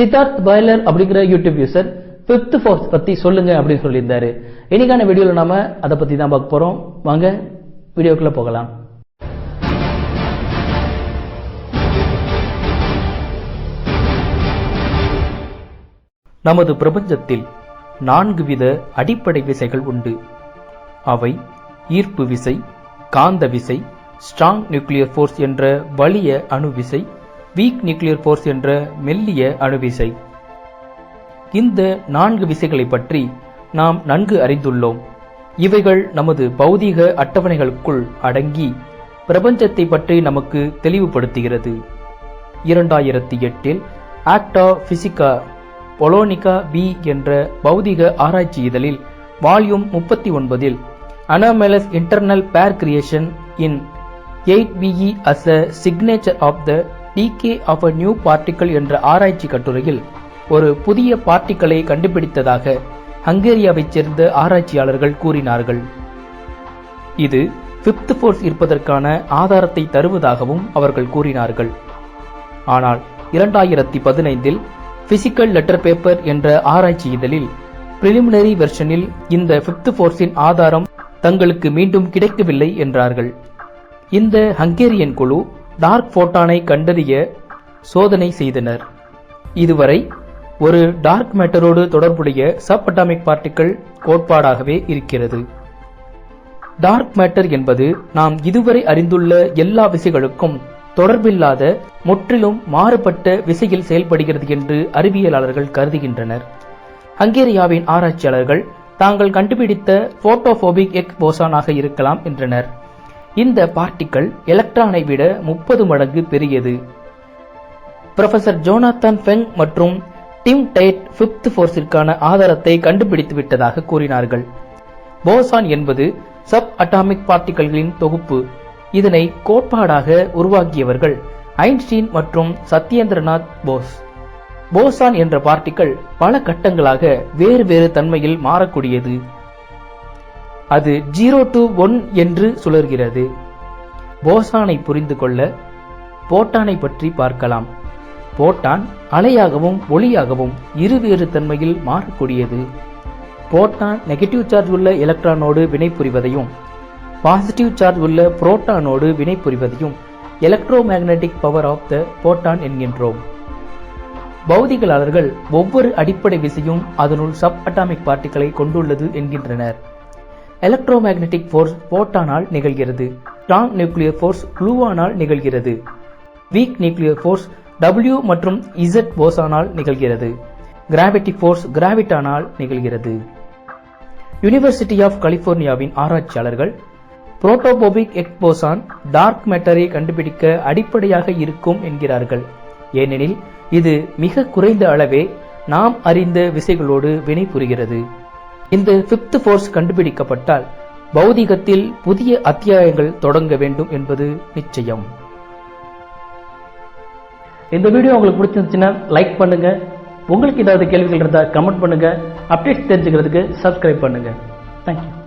Siddharth boiler அப்படிங்கிற YouTube user fifth force பத்தி சொல்லுங்க அப்படின்னு சொல்லியிருந்தாரு. இன்னைக்கான வீடியோவில் நாம அதை பத்தி தான் பார்க்க போறோம். வாங்க வீடியோக்குள்ள போகலாம். நமது பிரபஞ்சத்தில் நான்கு வித அடிப்படை விசைகள் உண்டு. அவை ஈர்ப்பு விசை காந்த விசை ஸ்ட்ராங் நியூக்ளியர் ஃபோர்ஸ் என்ற வலிய அணுவிசை வீக் நியூக்ளியர் ஃபோர்ஸ் என்ற மெல்லிய அணுவிசை. இந்த நான்கு விசைகளை பற்றி நாம் நன்கு அறிந்துள்ளோம். இவைகள் நமது பௌதீக அட்டவணைகளுக்குள் அடங்கி பிரபஞ்சத்தை பற்றி நமக்கு தெளிவுபடுத்துகிறது. இரண்டாயிரத்தி எட்டில் ஆக்டா பிசிகா பொலோனிகா பி என்ற பௌதிக ஆராய்ச்சி இதழில் வால்யூம் முப்பத்தி ஒன்பதில் anomalous internal pair creation in eight BE as a signature of the decay of a new particle என்ற ஆராய்ச்சி கட்டுரையில் ஒரு புதிய பார்ட்டிக்கலை கண்டுபிடித்ததாக ஹங்கேரியாவைச் சேர்ந்த ஆராய்ச்சியாளர்கள் கூறினார்கள். இது பிப்த் ஃபோர்ஸ் இருப்பதற்கான ஆதாரத்தை தருவதாகவும் அவர்கள் கூறினார்கள். ஆனால் இரண்டாயிரத்தி பதினைந்தில் பிசிக்கல் லெட்டர் பேப்பர் என்ற ஆராய்ச்சி இதழில் பிரிலிமினரி வெர்ஷனில் இந்த பிப்த் ஃபோர்ஸின் ஆதாரம் தங்களுக்கு மீண்டும் கிடைக்கவில்லை என்றார்கள். இந்த ஹங்கேரியன் குழு டார்க் போட்டானை கண்டறிய சோதனை செய்தனர். இதுவரை ஒரு டார்க் மேட்டரோடு தொடர்புடைய சப் அட்டாமிக் பார்ட்டிகள் கோட்பாடாகவே இருக்கிறது. டார்க் மேட்டர் என்பது நாம் இதுவரை அறிந்துள்ள எல்லா விசைகளுக்கும் தொடர்பில்லாத முற்றிலும் மாறுபட்ட விசையில் செயல்படுகிறது என்று அறிவியலாளர்கள் கருதுகின்றனர். ஹங்கேரியாவின் ஆராய்ச்சியாளர்கள் தாங்கள் கண்டுபிடித்த போட்டோபோபிக் எக் போசானாக இருக்கலாம் என்றனர். இந்த பார்ட்டிக்கல் எலக்ட்ரானை விட முப்பது மடங்கு பெரியது. ப்ரொஃபசர் ஜோனாத்தன் ஃபெங் மற்றும் டிம் டைட் ஃபிப்த் ஃபோர்ஸிற்கான ஆதாரத்தை கண்டுபிடித்து விட்டதாக கூறினார்கள். போசான் என்பது சப் அட்டாமிக் பார்ட்டிகல்களின் தொகுப்பு. இதனை கோட்பாடாக உருவாக்கியவர்கள் ஐன்ஸ்டீன் மற்றும் சத்யேந்திரநாத் போஸ். போசான் என்ற பார்ட்டிக்கல் பல கட்டங்களாக வேறு வேறு தன்மையில் மாறக்கூடியது. அது ஜீரோ டு ஒன் என்று சுழல்கிறது. போசானை புரிந்து கொள்ள போட்டானை பற்றி பார்க்கலாம். போட்டான் அலையாகவும் ஒளியாகவும் இருவேறு தன்மையில் மாறக்கூடியது. போட்டான் நெகட்டிவ் சார்ஜ் உள்ள எலக்ட்ரானோடு வினைபுரிவதையும் பாசிட்டிவ் சார்ஜ் உள்ள புரோட்டானோடு வினைபுரிவதையும் electromagnetic power of the photon என்கின்றோம். பௌதிகளாளர்கள் ஒவ்வொரு அடிப்படை விசையும் அதனுள் சப் அட்டாமிக் பார்ட்டிகளை கொண்டுள்ளது என்கின்றனர். எலக்ட்ரோ மேக்னெட்டிக் ஃபோர்ஸ் போட்டானால் நிகழ்கிறது. ஸ்ட்ராங் நியூக்ளியர் ஃபோர்ஸ் குளூவானால் நிகழ்கிறது. வீக் நியூக்ளியர் ஃபோர்ஸ் டபிள்யூ மற்றும் இசட் போசானால் நிகழ்கிறது. கிராவிட்டி ஃபோர்ஸ் கிராவிட்டானால் நிகழ்கிறது. யுனிவர்சிட்டி ஆஃப் கலிபோர்னியாவின் ஆராய்ச்சியாளர்கள் புரோட்டோபோபிக் எக் போசான் டார்க் மேட்டரை கண்டுபிடிக்க அடிப்படையாக இருக்கும் என்கிறார்கள். ஏனெனில் இது மிக குறைந்த அளவே நாம் அறிந்த விசைகளோடு வினைபுரிகிறது. இந்த பிப்த் ஃபோர்ஸ் கண்டுபிடிக்கப்பட்டால் பௌதிகத்தில் புதிய அத்தியாயங்கள் தொடங்க வேண்டும் என்பது நிச்சயம். இந்த வீடியோ உங்களுக்கு பிடிச்சிருந்துச்சுன்னா லைக் பண்ணுங்க. உங்களுக்கு ஏதாவது கேள்விகள் இருந்தால் கமெண்ட் பண்ணுங்க. அப்டேட்ஸ் தெரிஞ்சுக்கிறதுக்கு சப்ஸ்கிரைப் பண்ணுங்க. தேங்க்யூ